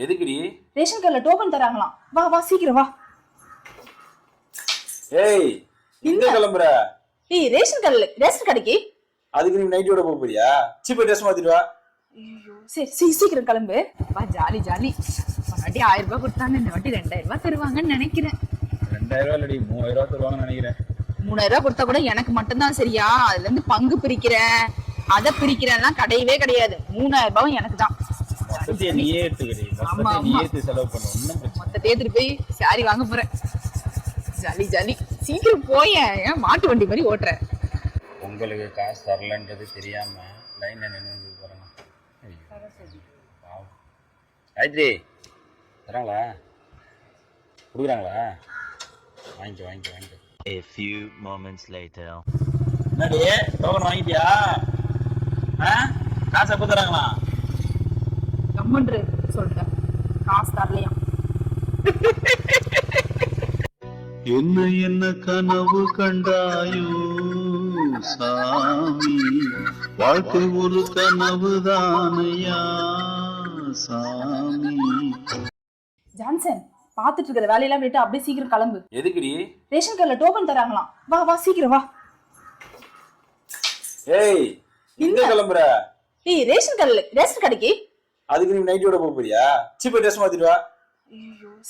எதுக்குடி? ரேஷன் கடையில டோக்கன் தராங்களாம். வா வா சீக்கிரம் வா. ஏய் எங்க கிளம்புற. ஏய் ரேஷன் கடையில ரேஷன் கடைக்கு அதுக்கு நீ நைட்டியோட போக போறியா சீப்பா ட்ரெஸ் மாத்திட்டு வா. ஐயோ சரி சீ- சீக்கிரம் கிளம்பு. வா ஜாலி ஜாலி. வாட்டி ஆயிரம் ரூபாய் கொடுத்தாங்க இந்த வாட்டி ரெண்டாயிரம் ரூபாய் தருவாங்கன்னு நினைக்கிறேன். ரெண்டாயிரம் ரூபா இல்லடி மூவாயிரம் ரூபா தருவாங்கன்னு நினைக்கிறேன். மூணாயிரம் ரூபாய் கொடுத்தா கூட எனக்கு மட்டும்தான் சரியா? அதுல இருந்து பங்கு பிரிக்கிறேன். அதை பிரிக்கிறேன்லாம் கிடையவே கிடையாது. மூணாயிரம் ரூபாயும் எனக்கு தான் மொத்தத்தையே நீயே எடுத்துக்கடி ஆமா, மொத்தத்தையே நீ ஆமா. எடுத்து செலவு பண்ண. ஒன்றும் பிரச்சனை மொத்த தேத்துட்டு போய் சாரி வாங்க போறேன். Jolly jolly. சீக்கிரம் போயேன் ஏன் மாட்டு வண்டி மாதிரி ஓட்டுறேன் உங்களுக்கு காசு தரலன்றது தெரியாம லைன்ல நின்று போறாங்க. காயத்ரி தராங்களா கொடுக்குறாங்களா? வாங்கிக்க வாங்கிக்க வாங்கிக்க. A few moments later. என்னடி டோக்கன் வாங்கிட்டியா? ஆ? காசு எப்போ தராங்களா கம்மன்று சொல்லிட்டேன். காசு தரலையா? என்ன என்ன கனவு கண்டாயோ சாமி? வாழ்க்கை ஒரு கனவு தானையா சாமி? ஜான்சன் பாத்துட்டு இருக்கிற வேலையெல்லாம் விட்டு அப்படியே சீக்கிரம் கிளம்பு. எதுக்குடி? ரேஷன் கடையில டோக்கன் தராங்களாம். வா வா சீக்கிரம் வா. ஏய் எங்க கிளம்புற? ஏய் ரேஷன் கடையில ரேஷன் கடைக்கு அதுக்கு நீ நைட்டியோட போக போறியா? சீப்பா ட்ரெஸ் மாத்திடுவா